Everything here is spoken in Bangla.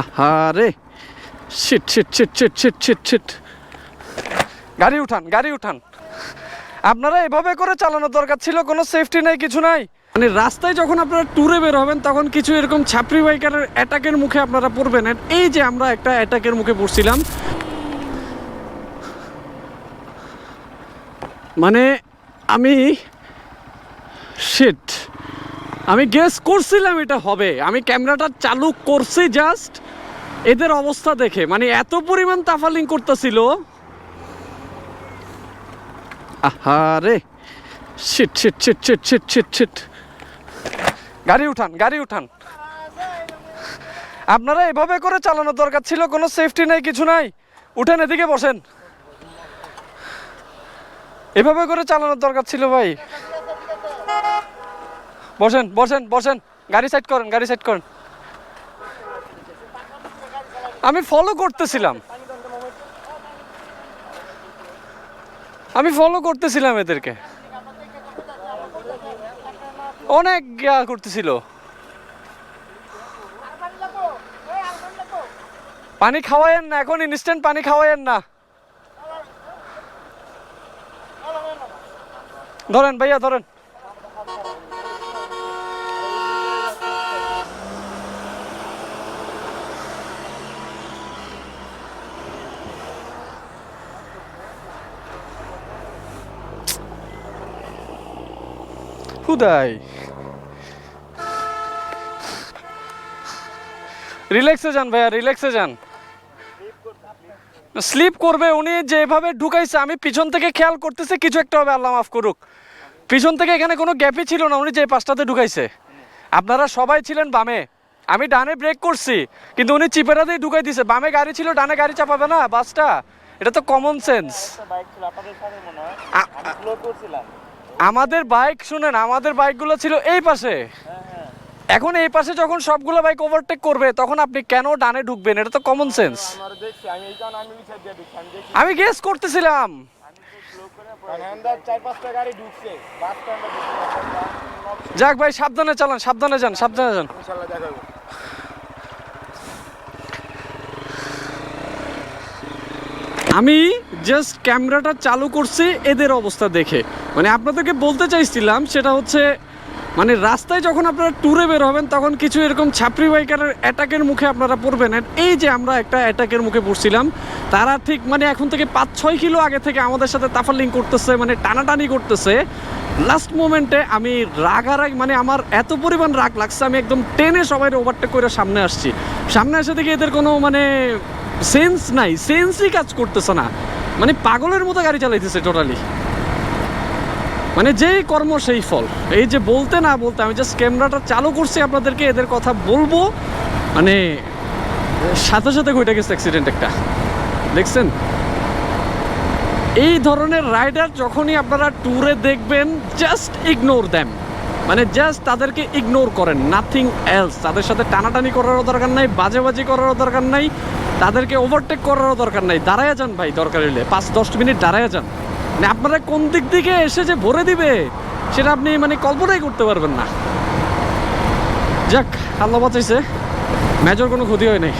আহারে। Shit shit shit shit shit shit shit গাড়ি উঠান গাড়ি উঠান। আপনারা এভাবে করে চালানোর দরকার ছিল, কোনো সেফটি নাই, কিছু নাই। মানে রাস্তায় যখন আপনারা ট্যুরে বের হবেন, তখন কিছু এরকম ছাপরি বাইকারের অ্যাটাকের মুখে আপনারা পড়বেন। এই যে আমরা একটা অ্যাটাকের মুখে পড়ছিলাম মানে আমি শিট আমি গেস করছিলাম এটা হবে। আমি ক্যামেরাটা চালু করছি জাস্ট এদের অবস্থা দেখে। মানে এত পরিমাণ তাফালিং করতেছিল। আহারে। Shit shit shit shit shit shit shit গাড়ি উঠান গাড়ি উঠান। আপনারা এভাবে করে চালানোর দরকার ছিল, কোনো সেফটি নাই, কিছু নাই। উঠেন, এদিকে বসেন। এভাবে করে চালানোর দরকার ছিল ভাই। বসেন বসেন বসেন। গাড়ি সাইড করেন, গাড়ি সাইড করেন। আমি ফলো করতেছিলাম। আমি ফলো করতেছিলাম এদেরকে। অনেক করতেছিল পানি খাওয়ায়েন না এখন ইনস্ট্যান্ট পানি খাওয়ায়েন না। ধরেন ভাইয়া, ধরেন। হুদাই রিল্যাক্সে যান ভাইয়া রিল্যাক্সে যান। স্লিপ করবে উনি যেভাবে ঢুকাইছে আমি পিছন থেকে খেয়াল করতেছি কিছু একটা হবে আল্লাহ মাফ করুক। পিছন থেকে এখানে কোনো গ্যাপই ছিল না উনি যে পাশটাতে ঢুকাইছে। আপনারা সবাই ছিলেন বামে। আমি ডানে ব্রেক করছি কিন্তু উনি চিপেরাতেই ঢুকাই দিছে। বামে গাড়ি ছিল ডানে গাড়ি চাপাবে না বাসটা? এটা তো কমন সেন্স আমাদের বাইক শুনেন, আমাদের বাইকগুলো ছিল এই পাশে। এখন এই পাশে যখন সবগুলো বাইক ওভারটেক করবে, তখন আপনি কেন ডানে ঢুকবেন? এটা তো কমন সেন্স আমি গেস করতেছিলাম। যাক ভাই, সাবধানে চালান, সাবধানে যান সাবধানে যান। আমি জাস্ট ক্যামেরাটা চালু করছি এদের অবস্থা দেখে। মানে আপনাদেরকে বলতে চাইছিলাম, সেটা হচ্ছে মানে রাস্তায় যখন আপনারা ট্যুরে বের হবেন, তখন কিছু এরকম ছাপরি বাইকারের অ্যাটাকের মুখে আপনারা পড়বেন। এই যে আমরা একটা অ্যাটাকের মুখে পড়ছিলাম, তারা ঠিক মানে এখন থেকে পাঁচ ছয় কিলো আগে থেকে আমাদের সাথে তাফালিং করতেছে মানে টানাটানি করতেছে। লাস্ট মোমেন্টে আমি রাগারাগ মানে আমার এত পরিমাণ রাগ লাগছে, আমি একদম টেনে সবাই ওভারটেক করে সামনে আসছি। সামনে এসে দেখি এদের কোনো মানে সেন্স নাই সেন্সই কাজ করতেছে না। মানে পাগলের মতো গাড়ি চালাইতেছে টোটালি মানে যেই কর্ম, সেই ফল। এই যে বলতে না বলতে, আমি জাস্ট ক্যামেরাটা চালু করছি আপনাদেরকে, এদের কথা বলব। মানে সাথে সাথে ঘটে গেছে অ্যাক্সিডেন্ট একটা। দেখছেন? এই ধরনের রাইডার যখনই আপনারা ট্যুরে দেখবেন জাস্ট ইগনোর দ্যাম মানে জাস্ট তাদেরকে ইগনোর করেন। নাথিং এলস তাদের সাথে টানাটানি করারও দরকার নাই বাজে বাজি করারও দরকার নাই। তাদেরকে ওভারটেক করারও দরকার নাই। দাঁড়ায় যান ভাই, দরকার হলে পাঁচ, দশ মিনিট দাঁড়ায় যান। মানে আপনারা কোন দিক থেকে এসে যে ভরে দিবে, সেটা আপনি মানে কল্পনাই করতে পারবেন না। যাক, আল্লাহ বাঁচাইছে। মেজর কোনো ক্ষতি হয় নাই।